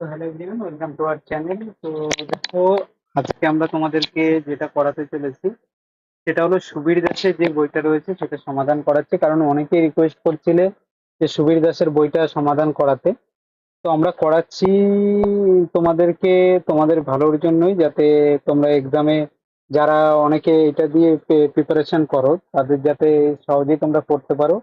তো hello everyone welcome to our channel তো দেখো, আজকে আমরা তোমাদেরকে যেটা করাতে চলেছি, সেটা হলো সুবীর দাসের যে বইটা রয়েছে, সেটা সমাধান করাচ্ছি। কারণ অনেকেই রিকোয়েস্ট করছিলে যে সুবীর দাসের বইটা সমাধান করাতে। তো আমরা করাচ্ছি তোমাদেরকে, তোমাদের ভালোর জন্যই, যাতে তোমরা এক্সামে যারা অনেকে এটা দিয়ে প্রিপারেশন করো, তাদের যাতে সহজেই তোমরা করতে পারো।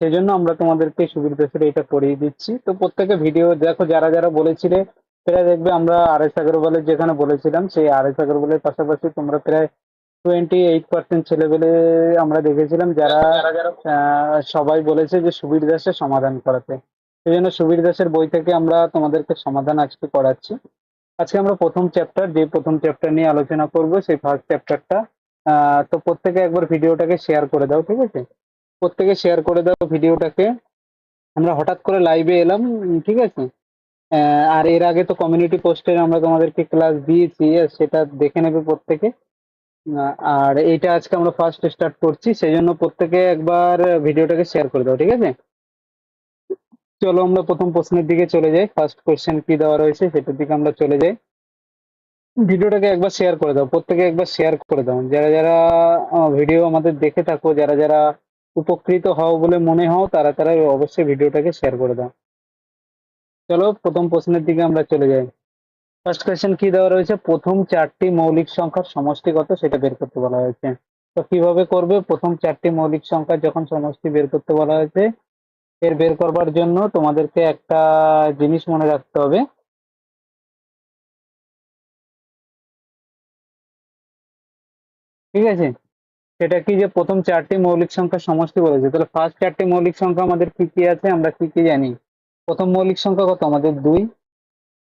সেই জন্য আমরা তোমাদেরকে সুবীর দাসের এটা করিয়ে দিচ্ছি। তো প্রত্যেকে ভিডিও দেখো, যারা যারা বলেছিলে, সেটা দেখবে আমরা আর এস আগরওয়ালের যেখানে বলেছিলাম, সেই আর এস আগরওয়ালের পাশাপাশি তোমরা প্রায় টোয়েন্টি এইট পার্সেন্ট ছেলেবেলে আমরা দেখেছিলাম, যারা সবাই বলেছে যে সুবীর দাসের সমাধান করাতে। সেই জন্য সুবীর দাসের বই থেকে আমরা তোমাদেরকে সমাধান আজকে করাচ্ছি। আজকে আমরা প্রথম চ্যাপ্টার যে প্রথম চ্যাপ্টার নিয়ে আলোচনা করব, সেই ফার্স্ট চ্যাপ্টারটা তো প্রত্যেকে একবার ভিডিওটাকে শেয়ার করে দাও, ঠিক আছে? প্রত্যেকে শেয়ার করে দাও ভিডিওটাকে। আমরা হঠাৎ করে লাইভে এলাম ঠিক আছে? আর এর আগে তো কমিউনিটি পোস্টে আমরা তোমাদেরকে ক্লাস দিয়েছি সেটা দেখে নেবে প্রত্যেকে। আর এইটা আজকে আমরা ফার্স্ট স্টার্ট করছি সেই জন্য প্রত্যেকে একবার ভিডিওটাকে শেয়ার করে দাও, ঠিক আছে? চলো আমরা প্রথম প্রশ্নের দিকে চলে যাই। ফার্স্ট কোশ্চেন কি দেওয়া রয়েছে, সেটার দিকে আমরা চলে যাই। ভিডিওটাকে একবার শেয়ার করে দাও, প্রত্যেকে একবার শেয়ার করে দাও। যারা যারা ভিডিও আমাদের দেখে থাকো, যারা যারা উপকৃত হও বলে মনে হও, তারা তারা অবশ্যই ভিডিওটাকে শেয়ার করে দাও। চলো প্রথম প্রশ্নের দিকে আমরা চলে যাই। ফার্স্ট কোয়েশ্চেন কি দেওয়া রয়েছে? প্রথম চারটি মৌলিক সংখ্যার সমষ্টি কত? সেটা বের করতে বলা হয়েছে। তো কীভাবে করবে? প্রথম চারটি মৌলিক সংখ্যার যখন সমষ্টি বের করতে বলা হয়েছে, এর বের করবার জন্য তোমাদেরকে একটা জিনিস মনে রাখতে হবে। ঠিক আছে? সেটা কি যে প্রথম চারটি মৌলিক সংখ্যা সমষ্টি বলেছে? তাহলে ফার্স্ট চারটি মৌলিক সংখ্যা আমাদের কি কি আছে? আমরা কি কি জানি? প্রথম মৌলিক সংখ্যা কত? আমাদের দুই।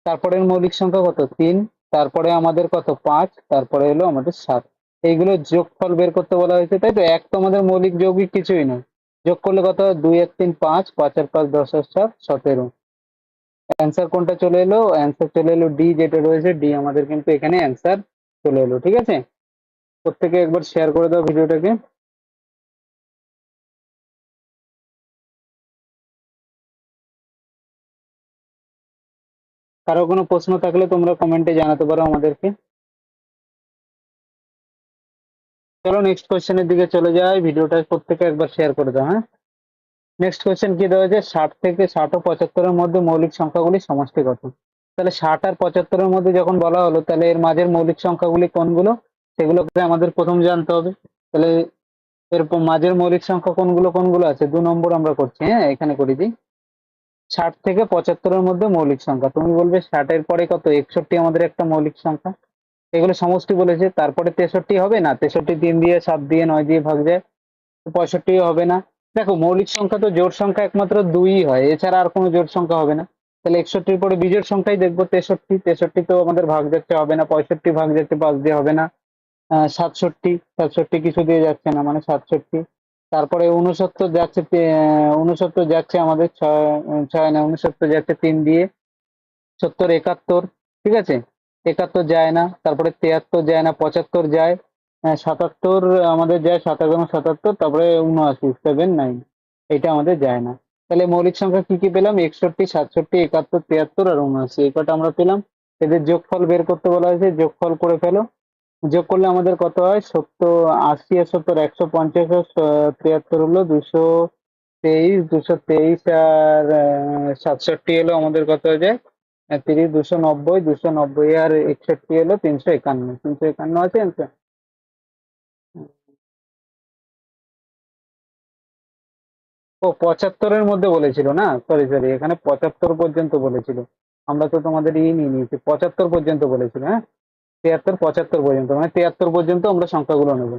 তারপরের মৌলিক সংখ্যা কত? তিন। তারপরে আমাদের কত? পাঁচ। তারপরে হলো আমাদের সাত। এইগুলো যোগফল বের করতে বলা হয়েছে, তাই তো? এক তো আমাদের মৌলিক যৌগিক কিছুই নয়। যোগ করলে কত? দুই, এক, তিন, পাঁচ। পাঁচ আর পাঁচ, দশ আর সাত, সতেরো। অ্যান্সার কোনটা চলে এলো? অ্যান্সার চলে এলো ডি যেটা রয়েছে ডি আমাদের কিন্তু এখানে অ্যান্সার চলে এলো, ঠিক আছে? প্রত্যেকে একবার শেয়ার করে দাও ভিডিওটাকে। কারও কোনো প্রশ্ন থাকলে তোমরা কমেন্টে জানাতে পারো আমাদেরকে। চলো নেক্সট কোয়েশ্চেনের দিকে চলে যাই ভিডিওটা প্রত্যেকে একবার শেয়ার করে দাও হ্যাঁ? নেক্সট কোয়েশ্চেন কি দেওয়া হয়েছে? ষাট থেকে ষাট ও পঁচাত্তরের মধ্যে মৌলিক সংখ্যাগুলি সমষ্টি কত তাহলে ষাট আর পঁচাত্তরের মধ্যে যখন বলা হলো, তাহলে এর মাঝের মৌলিক সংখ্যাগুলি কোনগুলো? সেগুলোকে আমাদের প্রথম জানতে হবে। তাহলে এর প- মাঝের মৌলিক সংখ্যা কোনগুলো কোনগুলো আছে? দু নম্বর আমরা করছি হ্যাঁ এখানে করে দিই। ষাট থেকে পঁচাত্তরের মধ্যে মৌলিক সংখ্যা। তুমি বলবে ষাটের পরে কত? একষট্টি আমাদের একটা মৌলিক সংখ্যা। এগুলো সমষ্টি বলেছে, তারপরে তেষট্টি হবে না? তেষট্টি তিন দিয়ে সাত দিয়ে নয় দিয়ে ভাগ যায় পঁয়ষট্টি হবে না। দেখো, মৌলিক সংখ্যা তো জোড় সংখ্যা একমাত্র দুই হয়, এছাড়া আর কোনো জোড় সংখ্যা হবে না। তাহলে একষট্টির পরে বিজোড় সংখ্যাই দেখব তেষট্টি। তেষট্টি তো আমাদের ভাগ যাচ্ছে, হবে না। পঁয়ষট্টি ভাগ যাচ্ছে, পাঁচ দিয়ে হবে না। সাতষট্টি সাতষট্টি কিছু দিয়ে যাচ্ছে না মানে সাতষট্টি। তারপরে উনসত্তর যাচ্ছে উনসত্তর যাচ্ছে আমাদের ছয় ছয় না উনসত্তর যাচ্ছে তিন দিয়ে। সত্তর, একাত্তর, ঠিক আছে? একাত্তর যায় না, তারপরে তিয়াত্তর যায় না, পঁচাত্তর যায়। সাতাত্তর আমাদের যায় সাতান্ন সাতাত্তর, তারপরে উনআশি সেভেন, নাইন, এটা আমাদের যায় না। তাহলে মৌলিক সংখ্যা কি কি পেলাম? একষট্টি, সাতষট্টি, একাত্তর, তিয়াত্তর আর উনআশি এই কটা আমরা পেলাম। এদের যোগফল বের করতে বলা হয়েছে, যোগফল করে ফেলো। যোগ করলে আমাদের কত হয়? সত্তর, আশি আর সত্তর, একশো পঞ্চাশ আর তিয়াত্তর হলো দুশো তেইশ দুশো তেইশ আর সাতষট্টি হলো আমাদের কত হয়ে যায়? তিরিশ, দুশো নব্বই দুশো নব্বই আর একষট্টি হলো তিনশো একান্ন। তিনশো একান্ন আছে answer? ও, পঁচাত্তরের মধ্যে বলেছিল না? সরি সরি এখানে পঁচাত্তর পর্যন্ত বলেছিল। আমরা তো তোমাদের ইয়ে নিয়ে নিয়েছি। পঁচাত্তর পর্যন্ত বলেছিল হ্যাঁ? তিয়াত্তর, পঁচাত্তর পর্যন্ত। মানে তিয়াত্তর পর্যন্ত আমরা সংখ্যাগুলো নেব।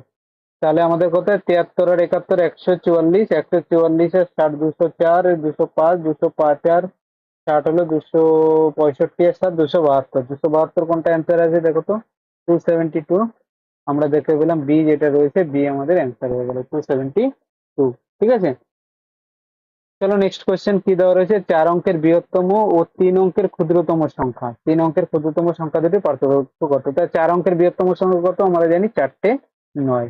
তাহলে আমাদের কত? তিয়াত্তর আর একাত্তর একশো চুয়াল্লিশ একশো চুয়াল্লিশ আর ষাট, দুশো চার, দুশো পাঁচ দুশো পাঁচ আর ষাট হলো দুশো পঁয়ষট্টি আর সাত দুশো বাহাত্তর। দুশো বাহাত্তর কোনটা অ্যান্সার আছে দেখো তো? টু সেভেন্টি টু আমরা দেখে পেলাম বি যেটা রয়েছে বি আমাদের অ্যান্সার হয়ে গেল টু সেভেন্টি টু ঠিক আছে? চলো নেক্সট কোয়েশ্চেন কি দেওয়া রয়েছে? চার অঙ্কের বৃহত্তম ও তিন অঙ্কের ক্ষুদ্রতম সংখ্যা। তিন অঙ্কের ক্ষুদ্রতম সংখ্যা দুটি পার্থক্য কত? তা চার অঙ্কের বৃহত্তম সংখ্যা কত? আমরা জানি চারটে নয়।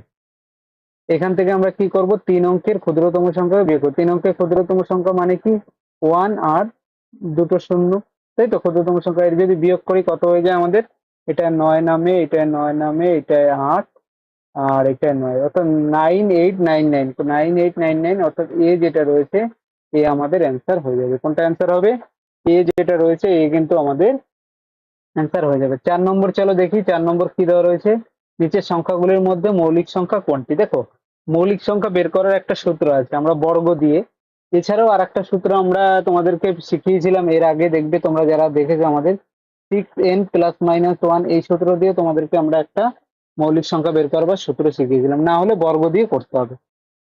এখান থেকে আমরা কি করব? তিন অঙ্কের ক্ষুদ্রতম সংখ্যা বিয়োগ তিন অঙ্কের ক্ষুদ্রতম সংখ্যা মানে কি? ওয়ান আর দুটো শূন্য। তাই তো? ক্ষুদ্রতম সংখ্যা এর যদি বিয়োগ করি, কত হয়ে যায় আমাদের? এটা নয় নামে, এটা নয় নামে, এটা আট, আর এটা নয়। অর্থাৎ নাইন এইট নাইন নাইন তো নাইন এইট নাইন নাইন অর্থাৎ এ যেটা রয়েছে এ আমাদের অ্যান্সার হয়ে যাবে। কোনটা অ্যান্সার হবে? এ যেটা রয়েছে, এ কিন্তু আমাদের অ্যান্সার হয়ে যাবে। চার নম্বর চলো দেখি, চার নম্বর কি দেওয়া রয়েছে? নিচের সংখ্যাগুলির মধ্যে মৌলিক সংখ্যা কোনটি? দেখো, মৌলিক সংখ্যা বের করার একটা সূত্র আছে, আমরা বর্গ দিয়ে। এছাড়াও আর একটা সূত্র আমরা তোমাদেরকে শিখিয়েছিলাম, এর আগে দেখবে তোমরা যারা দেখেছ আমাদের। Six N plus minus one এই সূত্র দিয়ে তোমাদেরকে আমরা একটা মৌলিক সংখ্যা বের করবার সূত্র শিখিয়েছিলাম। না হলে বর্গ দিয়ে করতে হবে।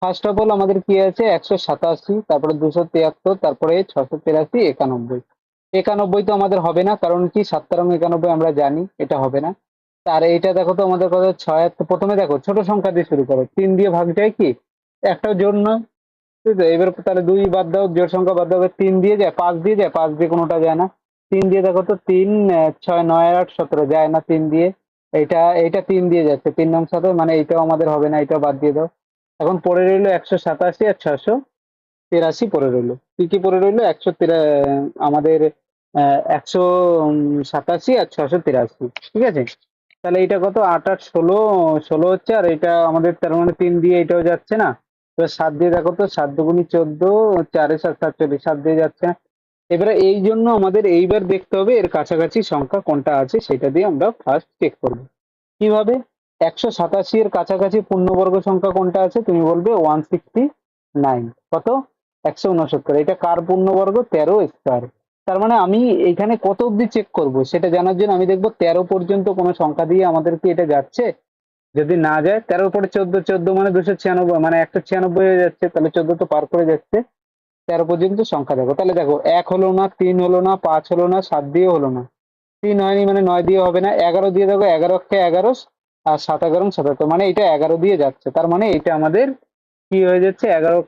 ফার্স্ট অফ অল আমাদের কি আছে? একশো সাতাশি, তারপরে দুশো তিয়াত্তর, তারপরে ছশো তিরাশি, একানব্বই। একানব্বই তো আমাদের হবে না, কারণ কি? সাতটারং একানব্বই আমরা জানি, এটা হবে না। আর এইটা দেখো তো, আমাদের কথা ছয়, প্রথমে দেখো, ছোট সংখ্যা দিয়ে শুরু করো। তিন দিয়ে ভাগ যায় কি? একটা জোর নয় এবার তাহলে দুই বাদ দাও জোর সংখ্যা বাদ দাও, তিন দিয়ে যায়, পাঁচ দিয়ে যায়, পাঁচ দিয়ে কোনোটা যায় না। তিন দিয়ে দেখো তো, তিন ছয়, নয় আট, সতেরো, যায় না তিন দিয়ে। এইটা এইটা তিন দিয়ে যাচ্ছে, তিন নং সাথে মানে এইটাও আমাদের হবে না এটাও বাদ দিয়ে দাও। এখন পরে রইল একশো সাতাশি আর ছশো তিরাশি পরে রইল। কি কি পরে রইল? একশো আমাদের একশো সাতাশি আর ছশো তিরাশি। ঠিক আছে? তাহলে এটা কত? আট আট ষোলো ষোলো হচ্ছে, আর এটা আমাদের তার মানে তিন দিয়ে এটাও যাচ্ছে না? এবার সাত দিয়ে দেখো তো, সাত দুগুনি চোদ্দ, চারে সাত সাতচল্লিশ, সাত দিয়ে যাচ্ছে। এবারে এই জন্য আমাদের এইবার দেখতে হবে এর কাছাকাছি সংখ্যা কোনটা আছে, সেটা দিয়ে আমরা ফার্স্ট চেক করব। কীভাবে? একশো সাতাশি এর কাছাকাছি পূর্ণবর্গ সংখ্যা কোনটা আছে? তুমি বলবে ওয়ান সিক্সটি নাইন কত? একশো উনসত্তর। এটা কার পূর্ণবর্গ? তেরো স্কোয়ার তার মানে আমি এখানে কত অবধি চেক করব? সেটা জানার জন্য আমি দেখব তেরো পর্যন্ত কোনো সংখ্যা দিয়ে আমাদের কি এটা যাচ্ছে। যদি না যায় তেরোর পরে চোদ্দ চোদ্দ মানে দুশো ছিয়ানব্বই মানে একশো ছিয়ানব্বই হয়ে যাচ্ছে, তাহলে চোদ্দ তো পার করে যাচ্ছে। তেরো পর্যন্ত সংখ্যা দেখো। তাহলে দেখো, এক হলো না, তিন হলো না, পাঁচ হলো না, সাত দিয়ে হলো না। তিন হয়নি মানে নয় দিয়ে হবে না। এগারো দিয়ে দেখো, এগারো অক্ষে এগারো আর সাত এগারো সাতাত্তর মানে এটা এগারো দিয়ে যাচ্ছে। তার মানে এটা আমাদের কি হয়ে যাচ্ছে? এগারো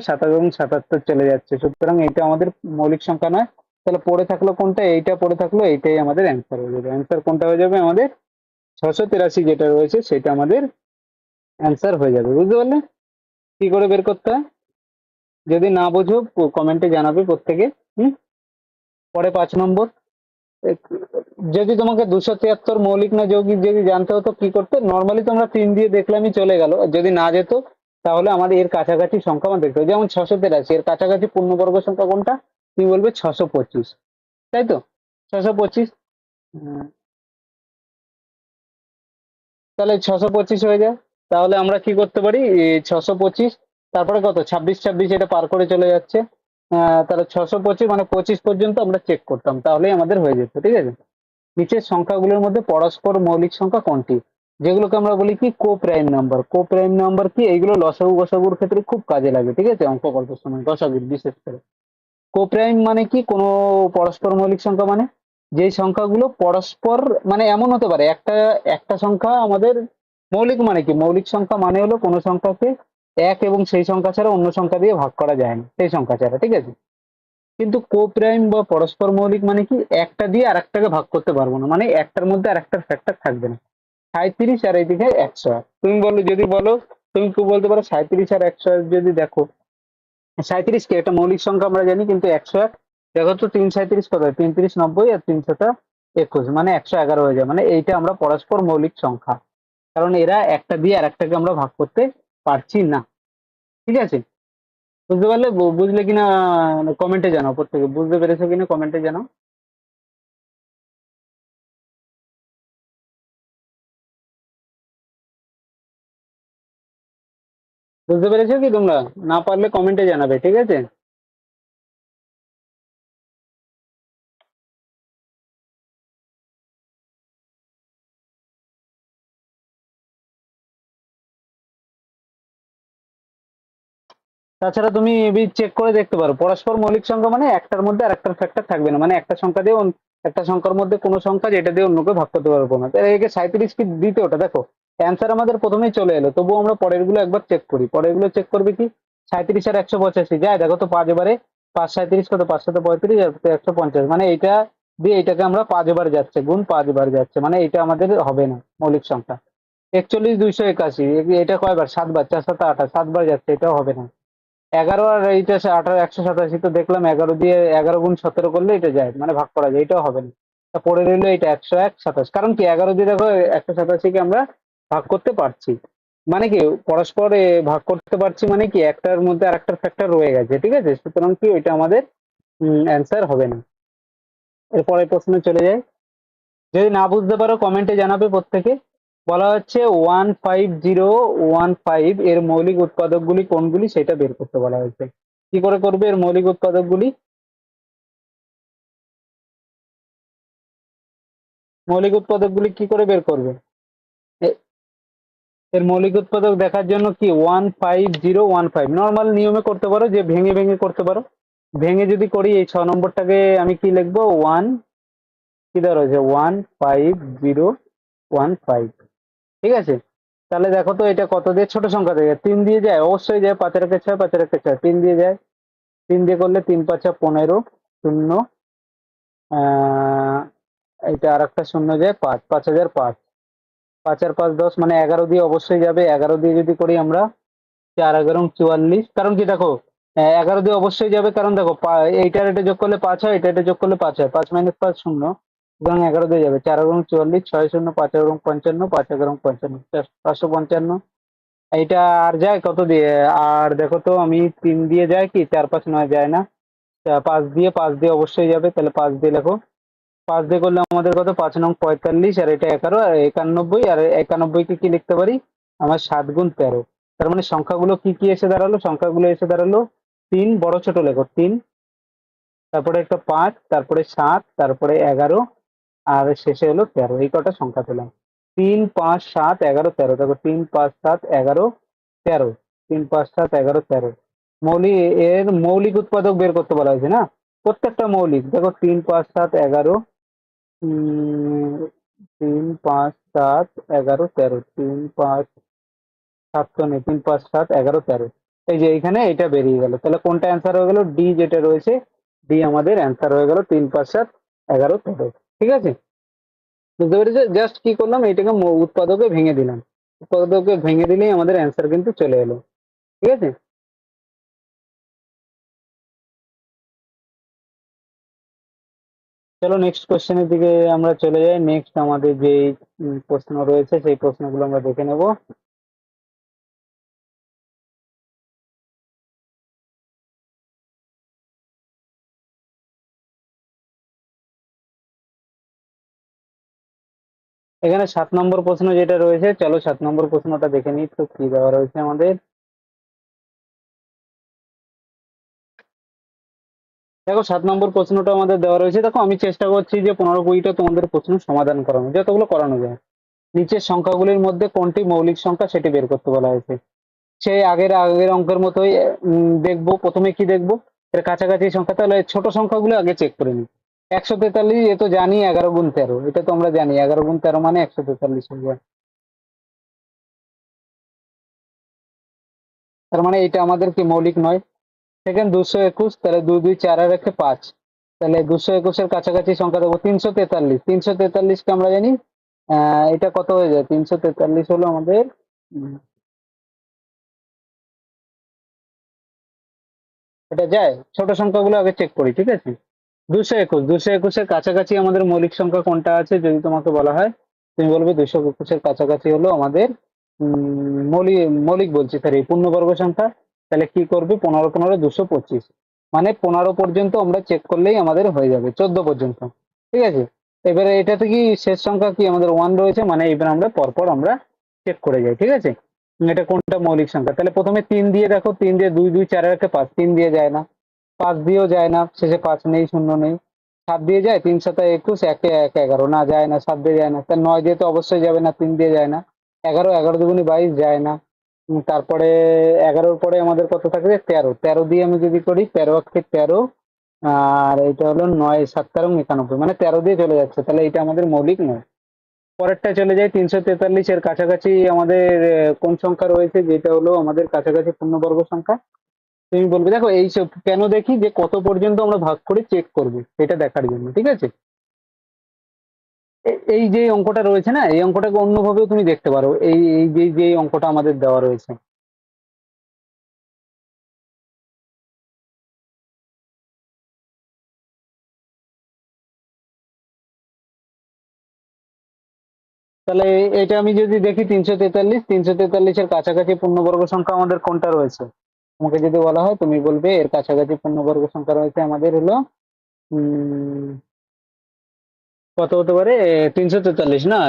সাত এগারো সাতাত্তর চলে যাচ্ছে। সুতরাং এটা আমাদের মৌলিক সংখ্যা নয়। তাহলে পড়ে থাকল কোনটা? এইটা পড়ে থাকল, এইটাই আমাদের অ্যান্সার হয়ে যাবে। অ্যান্সার কোনটা হয়ে যাবে? আমাদের ছশো তিরাশি যেটা রয়েছে, সেটা আমাদের অ্যান্সার হয়ে যাবে। বুঝতে পারলে? কি করে বের করতে হয়? যদি না বোঝো কমেন্টে জানাবে প্রত্যেকে। হুম? পরে পাঁচ নম্বর। যদি তোমাকে দুশো তিয়াত্তর মৌলিক না যৌগিক যদি জানতে হতো কি করতে নর্মালি তোমরা তিন দিয়ে দেখলামই চলে গেল। যদি না যেত, তাহলে আমাদের এর কাছাকাছি সংখ্যা আমার দেখতে যেমন ছশো তেরাশি, এর কাছাকাছি পূর্ণবর্গ সংখ্যা কোনটা? তুমি বলবে? ছশো পঁচিশ। তাই তো? ছশো পঁচিশ। তাহলে ছশো পঁচিশ হয়ে যায়। তাহলে আমরা কি করতে পারি? ছশো পঁচিশ। তারপরে কত? ছাব্বিশ ছাব্বিশ এটা পার করে চলে যাচ্ছে। তাহলে ছশো পঁচিশ মানে পঁচিশ পর্যন্ত আমরা চেক করতাম, তাহলেই আমাদের হয়ে যেত, ঠিক আছে? নিচের সংখ্যাগুলোর মধ্যে পরস্পর মৌলিক সংখ্যা কোনটি? যেগুলোকে আমরা বলি কি? Co prime number co prime number কি? এইগুলো লসাগু গসাগুর ক্ষেত্রে খুব কাজে লাগে, ঠিক আছে? অঙ্ক করতে সময় গসাগুর বিশেষ করে। কো প্রাইম মানে কি? কোনো পরস্পর মৌলিক সংখ্যা মানে? যেই সংখ্যাগুলো পরস্পর মানে এমন হতে পারে, একটা একটা সংখ্যা আমাদের মৌলিক মানে কি? মৌলিক সংখ্যা মানে হলো কোনো সংখ্যাকে এক এবং সেই সংখ্যা ছাড়া অন্য সংখ্যা দিয়ে ভাগ করা যায় না, সেই সংখ্যা ছাড়া, ঠিক আছে? কিন্তু কো প্রাইম বা পরস্পর মৌলিক মানে কি? একটা দিয়ে আরেকটাকে ভাগ করতে পারব না মানে একটার মধ্যে আরেকটার ফ্যাক্টর থাকবে না। সাঁত্রিশ আর এইদিকে একশো এক তুমি বলো, যদি বলো, তুমি কি বলতে পারো সাঁত্রিশ আর একশো এক যদি দেখো সাঁত্রিশ কি? একটা মৌলিক সংখ্যা আমরা জানি, কিন্তু একশো এক দেখো তো তিন সাঁত্রিশ কত হয়? তিন তিরিশ নব্বই আর তিনশোটা একুশ মানে একশো এগারো হয়ে যায় মানে এইটা আমরা পরস্পর মৌলিক সংখ্যা। কারণ এরা একটা দিয়ে আর একটাকে আমরা ভাগ করতে পারছি না। ঠিক আছে? বুঝতে পারলে? বুঝলে কিনা কমেন্টে জানাও প্রত্যেকে। বুঝতে পেরেছ কিনা কমেন্টে জানাও। বুঝতে পেরেছ কি তোমরা? না পারলে কমেন্টে জানাবে, ঠিক আছে? তাছাড়া তুমি চেক করে দেখতে পারো। পরস্পর মৌলিক সংখ্যা মানে একটার মধ্যে আর একটার ফ্যাক্টর থাকবে না। মানে একটা সংখ্যা দিয়ে একটা সংখ্যার মধ্যে কোনো সংখ্যা যেটা দিয়ে অন্যকে ভাগ করতে পারব না। একে সাঁত্রিশ কি দিতে ওটা? দেখো অ্যান্সার আমাদের প্রথমেই চলে এলো। তবুও আমরা পরেরগুলো একবার চেক করি। পরেরগুলো চেক করবে কি? সাঁত্রিশ আর একশো পঁচাশি। যায় দেখো তো পাঁচ এবারে পাঁচ সাঁত্রিশ কত? পাঁচশো তো পঁয়ত্রিশ একশো পঞ্চাশ। মানে এইটা দিয়ে এটাকে আমরা পাঁচ বার যাচ্ছে, গুণ পাঁচ বার যাচ্ছে। মানে এটা আমাদের হবে না মৌলিক সংখ্যা। একচল্লিশ দুইশো একাশি। এটা কয়বার? সাতবার। চার সাত আঠাশ। সাতবার যাচ্ছে, এটাও হবে না। এগারো আর এইটা আঠারো, একশো সাতাশি তো দেখলাম, এগারো দিয়ে এগারো গুণ সতেরো করলে এটা যায় মানে ভাগ করা যায়, এটাও হবে না। তা পড়ে রইল এটা একশো এক, সাতাশ। কারণ কি, এগারো দিয়ে দেখো একশো সাতাশিকে আমরা ভাগ করতে পারছি। মানে কি, পরস্পর ভাগ করতে পারছি মানে কি, একটার মধ্যে আর একটা ফ্যাক্টর রয়ে গেছে, ঠিক আছে? সুতরাং কি, ওইটা আমাদের অ্যান্সার হবে না। এরপরের প্রশ্নে চলে যাই। যদি না বুঝতে পারো কমেন্টে জানাবে প্রত্যেকে। বলা হচ্ছে one five zero one five এর মৌলিক উৎপাদকগুলি কোনগুলি সেটা বের করতে বলা হয়েছে। কি করে করবে এর মৌলিক উৎপাদকগুলি? মৌলিক উৎপাদকগুলি কি করে বের করবে? এর মৌলিক উৎপাদক দেখার জন্য কি one five zero one five normal নিয়মে করতে পারো যে ভেঙে ভেঙে করতে পারো। ভেঙে যদি করি এই ছ নম্বরটাকে আমি কি লিখব? ওয়ান কি দেওয়া রয়েছে one five zero one five ঠিক আছে? তাহলে দেখো তো এটা কত দিয়ে? ছোট সংখ্যা থেকে। তিন দিয়ে যায়? অবশ্যই যায়। পাঁচের একে ছয়, পাঁচের একে ছয়। তিন দিয়ে যায়? তিন দিয়ে করলে তিন পাঁচা পনেরো, শূন্য। এটা আর একটা শূন্য যায় পাঁচ। পাঁচ হাজার পাঁচ। পাঁচ আর পাঁচ দশ মানে এগারো দিয়ে অবশ্যই যাবে। এগারো দিয়ে যদি করি আমরা চার, এগারো চুয়াল্লিশ। কারণ কি দেখো? এগারো দিয়ে অবশ্যই যাবে। কারণ দেখো এইটার এটা যোগ করলে পাঁচ হয় এটা এটা যোগ করলে পাঁচ হয়। পাঁচ মাইনাস পাঁচ, শূন্য। সুতরাং এগারো দিয়ে যাবে। চার এগারো চুয়াল্লিশ, ছয় শূন্য, পাঁচ এগারো পঞ্চান্ন, পাঁচ এগারো পঞ্চান্ন। পাঁচশো পঞ্চান্ন। এইটা আর যায় কত দিয়ে? আর দেখো তো, আমি তিন দিয়ে যায় কি? চার পাঁচ নয় যায় না। পাঁচ দিয়ে পাঁচ দিয়ে অবশ্যই যাবে। তাহলে পাঁচ দিয়ে লেখো। পাঁচ দিয়ে করলে আমাদের কত? পাঁচ নং পঁয়তাল্লিশ। আর এটা এগারো আর একানব্বই, আর একানব্বইকে কি লিখতে পারি? আমার সাত গুণ তেরো। তার মানে সংখ্যাগুলো কি কি এসে দাঁড়াল? সংখ্যাগুলো এসে দাঁড়াল তিন, বড় ছোট লেখো, তিন। তারপরে একটা পাঁচ, তারপরে সাত, তারপরে এগারো আর শেষে হলো তেরো, এই কটা সংখ্যা পেলাম। তিন, পাঁচ, সাত, এগারো, তেরো, দেখো তিন, পাঁচ, সাত, এগারো, তেরো, তিন, পাঁচ, সাত, এগারো, তেরো। মৌলিক এর মৌলিক উৎপাদক বের করতে বলা হয়েছে না? প্রত্যেকটা মৌলিক, দেখো তিন, পাঁচ, সাত, এগারো তিন, পাঁচ, সাত, এগারো, তেরো, তিন, পাঁচ, সাত নেই, তিন, পাঁচ, সাত, এগারো, তেরো। এই যে এইখানে এটা বেরিয়ে গেল। তাহলে কোনটা অ্যান্সার হয়ে গেল? ডি যেটা রয়েছে ডি আমাদের অ্যান্সার হয়ে গেল তিন, পাঁচ, সাত, এগারো, তেরো। ঠিক আছে? বুঝতে পেরেছ? জাস্ট কি করলাম? এটাকে ম- উৎপাদকে ভেঙে দিলাম। উৎপাদকে ভেঙে দিলেই আমাদের অ্যান্সার কিন্তু চলে এলো। ঠিক আছে? চলো নেক্সট কোশ্চেনের দিকে আমরা চলে যাই। নেক্সট আমাদের যে প্রশ্ন রয়েছে, সেই প্রশ্নগুলো আমরা দেখে নেব। এখানে সাত নম্বর প্রশ্ন যেটা রয়েছে, চলো সাত নম্বর প্রশ্নটা দেখে নিই তো কি দেওয়া রয়েছে আমাদের। দেখো, সাত নম্বর প্রশ্নটা আমাদের দেওয়া রয়েছে। দেখো, আমি চেষ্টা করছি যে পনেরো কুড়িটা তোমাদের প্রশ্ন সমাধান করানো, যতগুলো করানো যায়। নিচের সংখ্যাগুলির মধ্যে কোনটি মৌলিক সংখ্যা সেটি বের করতে বলা হয়েছে। সেই আগের আগের অঙ্কের মতোই দেখব। প্রথমে কি দেখব? এর কাছাকাছি সংখ্যা, তাহলে ছোট সংখ্যাগুলো আগে চেক করে নিই। একশো তেতাল্লিশ, এ তো জানি এগারো গুণ তেরো। এটা তো আমরা জানি, এগারো গুণ তেরো মানে একশো তেতাল্লিশ তার মানে এটা আমাদের কি মৌলিক নয়? সেকেন্ড দুশো একুশ, তাহলে দুই দুই চার আর একে পাঁচ। তাহলে দুশো একুশের কাছাকাছি সংখ্যা দেবো তিনশো তেতাল্লিশ। তিনশো তেতাল্লিশকে আমরা জানি এটা কত হয়ে যায়? তিনশো তেতাল্লিশ হলো আমাদের এটা যায়। ছোট সংখ্যাগুলো আগে চেক করি, ঠিক আছে? দুশো একুশ, দুশো একুশের কাছাকাছি আমাদের মৌলিক সংখ্যা কোনটা আছে যদি তোমাকে বলা হয়? তুমি বলবে দুশো একুশের কাছাকাছি হলো আমাদের মৌলিক মৌলিক বলছি সরি পূর্ণবর্গ সংখ্যা। তাহলে কি করবে? পনেরো পনেরো, দুশো পঁচিশ। মানে পনেরো পর্যন্ত আমরা চেক করলেই আমাদের হয়ে যাবে, চোদ্দ পর্যন্ত। ঠিক আছে? এবারে এটাতে কি শেষ সংখ্যা কি? আমাদের ওয়ান রয়েছে মানে এবার আমরা পরপর আমরা চেক করে যাই, ঠিক আছে? এটা কোনটা মৌলিক সংখ্যা? তাহলে প্রথমে তিন দিয়ে দেখো, তিন দিয়ে দুই দুই, চার একে পাঁচ, তিন দিয়ে যায় না। পাঁচ দিয়েও যায় না, শেষে পাঁচ নেই, শূন্য নেই। সাত দিয়ে যায়, তিন সাথে একুশ, একে এক, এগারো। না, যায় না, সাত দিয়ে যায় না। তা নয় দিয়ে তো অবশ্যই যাবে না, তিন দিয়ে যায় না। এগারো এগারো দুগুনি বাইশ যায় না। তারপরে এগারোর পরে আমাদের কত থাকবে? তেরো। তেরো দিয়ে আমি যদি করি, তেরো একে তেরো, আর এটা হলো নয়, সাত তেরো একানব্বই মানে তেরো দিয়ে চলে যাচ্ছে, তাহলে এটা আমাদের মৌলিক নয়। পরেরটা চলে যায় তিনশো তেতাল্লিশের কাছাকাছি আমাদের কোন সংখ্যা রয়েছে? যেটা হলো আমাদের কাছাকাছি পূর্ণবর্গ সংখ্যা। তুমি বলবে, দেখো, এইসব কেন দেখি? যে কত পর্যন্ত আমরা ভাগ করে চেক করব, এটা দেখার জন্য, ঠিক আছে? এই যে অঙ্কটা রয়েছে না, এই অঙ্কটাকে অন্যভাবেও তুমি দেখতে পারো, এই এই যে যে অঙ্কটা আমাদের দেওয়া রয়েছে। তাহলে এটা আমি যদি দেখি তিনশো তেতাল্লিশ, তিনশো তেতাল্লিশের কাছাকাছি পূর্ণবর্গ সংখ্যা আমাদের কোনটা রয়েছে? তোমাকে যদি বলা হয়, তুমি বলবে এর কাছাকাছি পূর্ণবর্গ সংখ্যা রয়েছে আমাদের হলো কত হতে পারে? তিনশো তেতাল্লিশ না?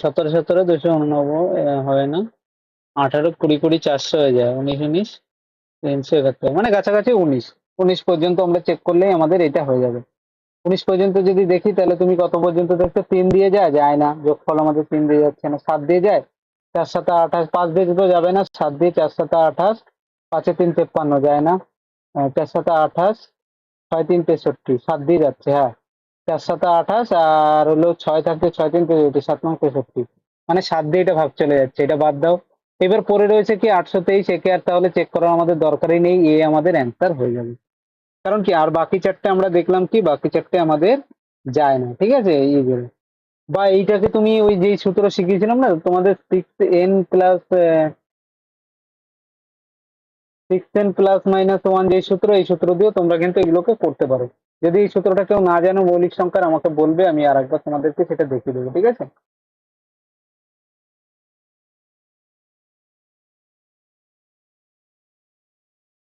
সতেরো সতেরো দুশো উননব্বই হয় না? আঠারো কুড়ি কুড়ি চারশো হয়ে যায়, উনিশ উনিশ, তিনশো একাত্তর মানে কাছাকাছি উনিশ। উনিশ পর্যন্ত আমরা চেক করলেই আমাদের এটা হয়ে যাবে। উনিশ পর্যন্ত যদি দেখি, তাহলে তুমি কত পর্যন্ত দেখছ? তিন দিয়ে যায়? যায় না। যোগফল আমাদের তিন দিয়ে যাচ্ছে না, সাত দিয়ে যায়? চার সাথে আঠাশ পাঁচ দিয়ে তো যাবে না, সাত দিয়ে চার সাথে আঠাশ পাঁচে তিন তেপ্পান্ন, যায় না? চার সাথে আঠাশ, ছয় তিন তেষট্টি, সাত দিয়ে যাচ্ছে হ্যাঁ। চার সাথে আঠাশ আর হলো ছয় থাকতে ছয় তিন তেষট্টি, সাত নং তেষট্টি। মানে সাত দিয়ে এটা ভাগ চলে যাচ্ছে, এটা বাদ দাও। এবার পরে রয়েছে কি আটশো তেইশ, একে আর তাহলে চেক করার আমাদের দরকারই নেই, এ আমাদের অ্যান্সার হয়ে যাবে। কারণ কি, আর বাকি চারটে আমরা দেখলাম কি, বাকি চারটে আমাদের যায় না, ঠিক আছে? এইগুলো বা এইটাকে তুমি ওই যে সূত্র শিখিয়েছিলাম না, তোমাদের six N plus six N plus minus one যে সূত্র, এই সূত্র দিয়েও তোমরা কিন্তু এগুলোকে করতে পারো। যদি এই সূত্রটা কেউ না জানো, মৌলিক সংখ্যার আমাকে বলবে, আমি আর একবার তোমাদেরকে সেটা দেখিয়ে দেবো, ঠিক আছে?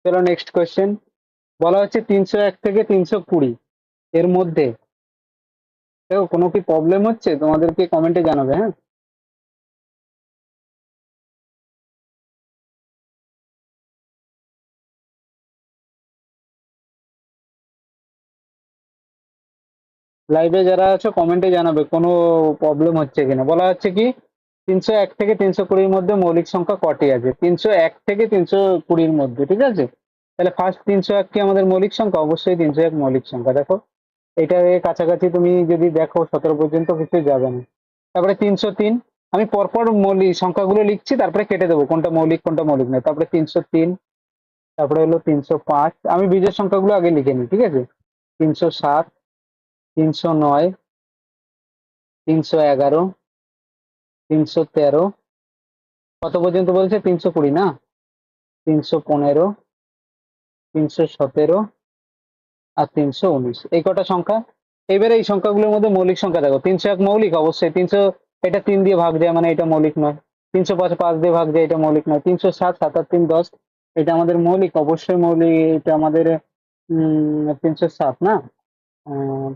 চলো নেক্সট কোয়েশ্চেন বলা হচ্ছে তিনশো এক থেকে তিনশো কুড়ি। এর মধ্যে। কোনো কি প্রবলেম হচ্ছে? তোমাদেরকে কমেন্টে জানাবে হ্যাঁ? লাইভে যারা আছো কমেন্টে জানাবে কোনো প্রবলেম হচ্ছে কিনা। বলা হচ্ছে কি, তিনশো এক থেকে তিনশো কুড়ির মধ্যে মৌলিক সংখ্যা কটি আছে? তিনশো এক থেকে তিনশো কুড়ির মধ্যে, ঠিক আছে? তাহলে ফার্স্ট তিনশো এক কি আমাদের মৌলিক সংখ্যা? অবশ্যই তিনশো এক মৌলিক সংখ্যা। দেখো এটার কাছাকাছি তুমি যদি দেখো, সতেরো পর্যন্ত কিছু যাবে না। তারপরে তিনশো তিন, আমি পরপর মৌলিক সংখ্যাগুলো লিখছি, তারপরে কেটে দেবো, কোনটা মৌলিক কোনটা মৌলিক নয়। তারপরে তিনশো তিন, তারপরে হলো তিনশো পাঁচ। আমি বীজের সংখ্যাগুলো আগে লিখে নিই, ঠিক আছে? তিনশো সাত তিনশো নয়, তিনশো এগারো, তিনশো তেরো। কত পর্যন্ত বলছে? তিনশো কুড়ি না? তিনশো পনেরো, তিনশো সতেরো আর তিনশো উনিশ। এই কটা সংখ্যা? এবারে এই সংখ্যাগুলোর মধ্যে মৌলিক সংখ্যা দেখো। তিনশো এক মৌলিক, অবশ্যই। তিনশো এটা তিন দিয়ে ভাগ দেয় মানে এটা মৌলিক নয়। তিনশো পাঁচ পাঁচ দিয়ে ভাগ দেয় এটা মৌলিক নয়। তিনশো সাত সাত আর তিন, দশ, এটা আমাদের মৌলিক। অবশ্যই মৌলিক, এটা আমাদের, উম, তিনশো সাত না?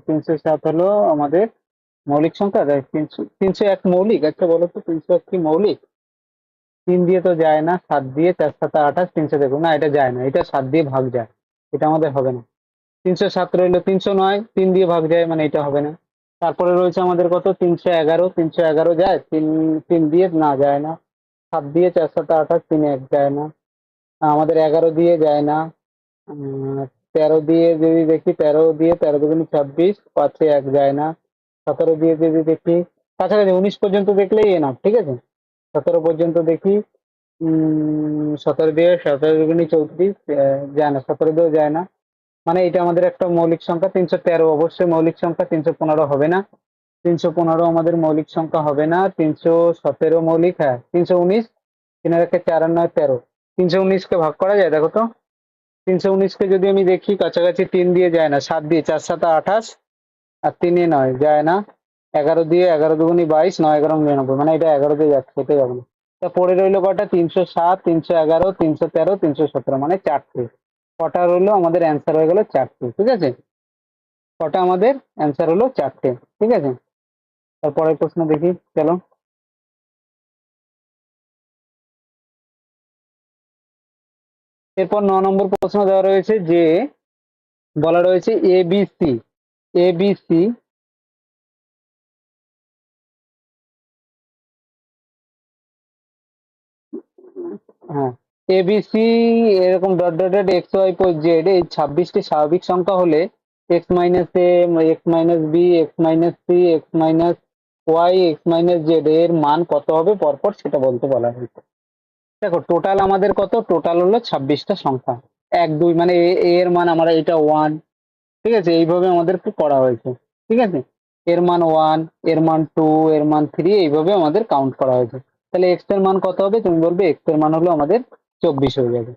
তিনশো সাত হলো আমাদের মৌলিক সংখ্যা তিনশো তিনশো এক মৌলিক আচ্ছা বলো তো, তিনশো এক কি মৌলিক? তিন দিয়ে তো যায় না, সাত দিয়ে চার সাত আঠাশ, তিনশো দেখো না, এটা যায় না, এটা সাত দিয়ে ভাগ যায়, এটা আমাদের হবে না। তিনশো সাত রইল তিনশো নয়, তিন দিয়ে ভাগ যায় মানে এটা হবে না। তারপরে রয়েছে আমাদের কত? তিনশো এগারো তিনশো এগারো যায়, তিন তিন দিয়ে না যায় না, সাত দিয়ে চার সাত আঠাশ, তিন এক যায় না, আমাদের এগারো দিয়ে যায় না তেরো দিয়ে যদি দেখি, তেরো দিয়ে তেরো দুগুণ ছাব্বিশ, পাঁচে এক যায় না। সতেরো দিয়ে যদি দেখি, কাছাকাছি উনিশ পর্যন্ত দেখলেই এনাফ ঠিক আছে? সতেরো পর্যন্ত দেখি সতেরো দিয়ে সতেরো দুগুণি চৌত্রিশ যায় না, সতেরো দিয়েও যায় না। মানে এটা আমাদের একটা মৌলিক সংখ্যা, তিনশো তেরো অবশ্যই মৌলিক সংখ্যা, তিনশো পনেরো হবে না। তিনশো পনেরো আমাদের মৌলিক সংখ্যা হবে না, তিনশো সতেরো মৌলিক হ্যাঁ তিনশো উনিশ তিনের একটা চার নয় তেরো। তিনশো উনিশকে ভাগ করা যায়, দেখো তো। তিনশো উনিশকে যদি আমি দেখি, কাছাকাছি তিন দিয়ে যায় না, সাত দিয়ে, চার সাত আঠাশ আর তিনে নয়, যায় না। এগারো দিয়ে এগারো দুগুনি বাইশ, নয় এগারো নিরানব্বই মানে এটা এগারো দিয়ে যাচ্ছে, এটাই হবে না। তা পরে রইল কটা? তিনশো সাত, তিনশো এগারো, তিনশো তেরো, তিনশো সতেরো মানে চারটে। কটা রইল? আমাদের অ্যান্সার হয়ে গেল চারটে, ঠিক আছে? কটা আমাদের অ্যান্সার হলো চারটে, ঠিক আছে? তারপরের প্রশ্ন দেখি, চলো। এরপর ন নম্বর প্রশ্ন দেওয়া রয়েছে যে, বলা রয়েছে এবিসি এবিসি হ্যাঁ। এবিসি এরকম dot dot dot X Y Z এই ছাব্বিশটি স্বাভাবিক সংখ্যা হলে X minus A X minus B X minus C X minus Y X minus Z এর মান কত হবে? পরপর সেটা বলতে বলা হয়েছে। দেখো টোটাল আমাদের কত? টোটাল হলো ছাব্বিশটা সংখ্যা। এক, দুই মানে এর মান আমরা এটা ওয়ান ঠিক আছে? এইভাবে আমাদেরকে করা হয়েছে, ঠিক আছে? এর মান ওয়ানের মান টু এর মান থ্রি এইভাবে আমাদের কাউন্ট করা হয়েছে। তাহলে এক্সের মান কত হবে? তুমি বলবে এক্সের মান হলো আমাদের চব্বিশ হয়ে যাবে।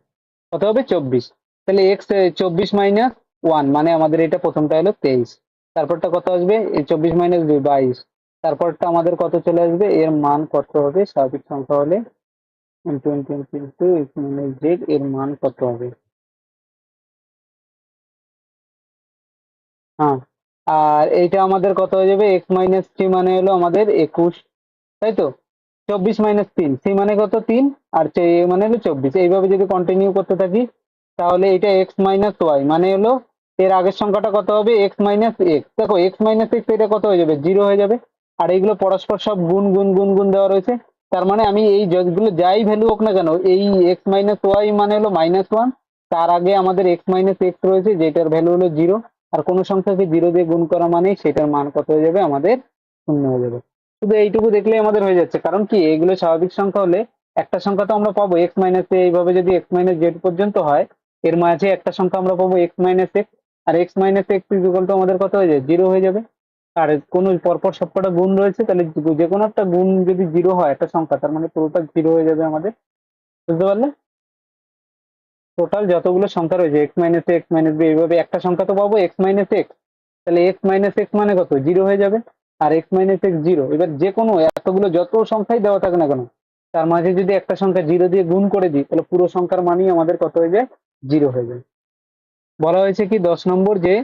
কত হবে? চব্বিশ। তাহলে এক্স চব্বিশ মাইনাস ওয়ান মানে আমাদের এটা প্রথমটা হলো তেইশ। তারপরটা কত আসবে? চব্বিশ মাইনাস দুই, বাইশ। তারপরটা আমাদের কত চলে আসবে? এর মান কত হবে? স্বাভাবিক সংখ্যা হলে জেড এর মান কত হবে হ্যাঁ আর এইটা আমাদের কত হয়ে যাবে এক্স মাইনাস থ্রি মানে হলো আমাদের একুশ তাই তো চব্বিশ মাইনাস তিন সি মানে কত তিন আর মানে হলো চব্বিশ এইভাবে যদি কন্টিনিউ করতে থাকি তাহলে এটা এক্স মাইনাস ওয়াই মানে হলো এর আগের সংখ্যাটা কত হবে? এক্স মাইনাস এক্স দেখো এক্স মাইনাস এক্স এটা কত হয়ে যাবে? জিরো হয়ে যাবে। আর এইগুলো পরস্পর সব গুণ গুণ গুণ গুণ দেওয়া রয়েছে। তার মানে আমি এই যেগুলো যাই ভ্যালু হোক না কেন, এই এক্স মাইনাস ওয়াই মানে হলো মাইনাস ওয়ান তার আগে আমাদের এক্স মাইনাস এক্স রয়েছে, যেটার ভ্যালু হলো জিরো আর কোনো সংখ্যাকে জিরো দিয়ে গুণ করা মানেই সেটার মান কত হয়ে যাবে? আমাদের শূন্য হয়ে যাবে। শুধু এইটুকু দেখলেই আমাদের হয়ে যাচ্ছে, কারণ কি এগুলো স্বাভাবিক সংখ্যা হলে একটা সংখ্যা তো আমরা পাবো এক্স মাইনাস এ এইভাবে যদি এক্স মাইনাস জেড পর্যন্ত হয়, এর মাঝে একটা সংখ্যা আমরা পাবো X minus X R X minus X equal to আমাদের কত হয়ে যায়? জিরো হয়ে যাবে। আর কোনো পরপর সবকটা গুণ রয়েছে, তাহলে যে কোনো একটা গুণ যদি জিরো হয়, একটা সংখ্যা, তার মানে পুরোটা জিরো হয়ে যাবে আমাদের। বুঝতে পারলে? টোটাল যতগুলো সংখ্যা রয়েছে X minus X minus B এইভাবে একটা সংখ্যা তো পাবো এক্স মাইনাস এক্স তাহলে এক্স মাইনাস এক্স মানে কত? জিরো হয়ে যাবে। আর এক্স মাইনাস এক্স জিরো এবার যে কোনো, এতগুলো যত সংখ্যাই দেওয়া থাকে না কেন, তার মাঝে যদি একটা সংখ্যা জিরো দিয়ে গুণ করে দিই, তাহলে পুরো সংখ্যার মানই আমাদের কত হয়ে যায়? জিরো হয়ে যায়। বলা হয়েছে কি, দশ নম্বর যে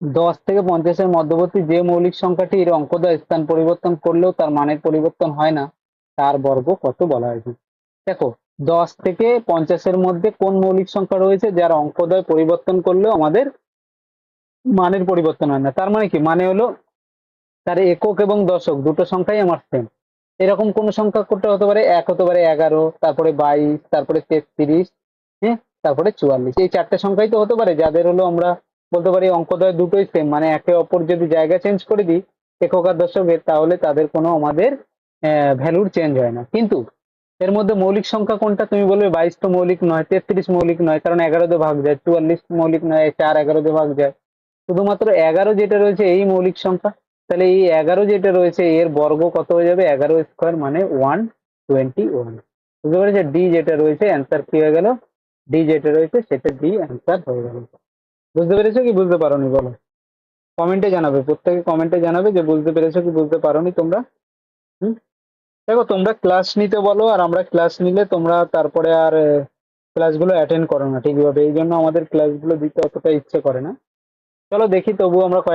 দশ থেকে পঞ্চাশের মধ্যবর্তী যে মৌলিক সংখ্যাটি এর অঙ্কদয় স্থান পরিবর্তন করলেও তার মানের পরিবর্তন হয় না, তার বর্গ কত বলা হয়েছে? দেখো, দশ থেকে পঞ্চাশের মধ্যে কোন মৌলিক সংখ্যা রয়েছে যার অঙ্কদয় পরিবর্তন করলেও আমাদের মানের পরিবর্তন হয় না? তার মানে কি? মানে হলো তার একক এবং দশক, দুটো সংখ্যাই আমার সেম এরকম কোন সংখ্যা করতে হতে পারে এক, হতে পারে এগারো, তারপরে বাইশ, তারপরে তেত্রিশ হ্যাঁ তারপরে চুয়াল্লিশ। এই চারটে সংখ্যাই তো হতে পারে, যাদের হলো আমরা বলতে পারি অঙ্কদয় দুটোই সেম মানে একে অপর যদি জায়গা চেঞ্জ করে দিই একক আর দশকের, তাহলে তাদের কোনো আমাদের ভ্যালুর চেঞ্জ হয় না। কিন্তু এর মধ্যে মৌলিক সংখ্যা কোনটা? তুমি বলবে বাইশ তো মৌলিক নয়, তেত্রিশ মৌলিক নয়, কারণ এগারো দিয়ে ভাগ যায়, চুয়াল্লিশ মৌলিক নয় চার এগারো দিয়ে ভাগ যায়। শুধুমাত্র এগারো যেটা রয়েছে এই মৌলিক সংখ্যা, তাহলে এই এগারো যেটা রয়েছে এর বর্গ কত হয়ে যাবে? এগারো স্কোয়ার মানে ওয়ান টোয়েন্টি ওয়ান বুঝতে পেরেছে? ডি যেটা রয়েছে অ্যান্সার কি হয়ে গেল? ডি যেটা রয়েছে, সেটা ডি অ্যান্সার হয়ে গেল। বুঝতে পেরেছ কি বুঝতে পারোনি বলো? কমেন্টে জানাবে, প্রত্যেকে কমেন্টে জানাবে যে বুঝতে পেরেছ কি বুঝতে পারোনি তোমরা? হুম? দেখো, তোমরা ক্লাস নিতে বলো আর আমরা ক্লাস নিলে তোমরা তারপরে আর ক্লাসগুলো অ্যাটেন্ড করো না, ঠিকভাবে। এই জন্য আমাদের ক্লাসগুলো দিতে অতটা ইচ্ছে করে না। চলো দেখি তবু আমরা কয়েক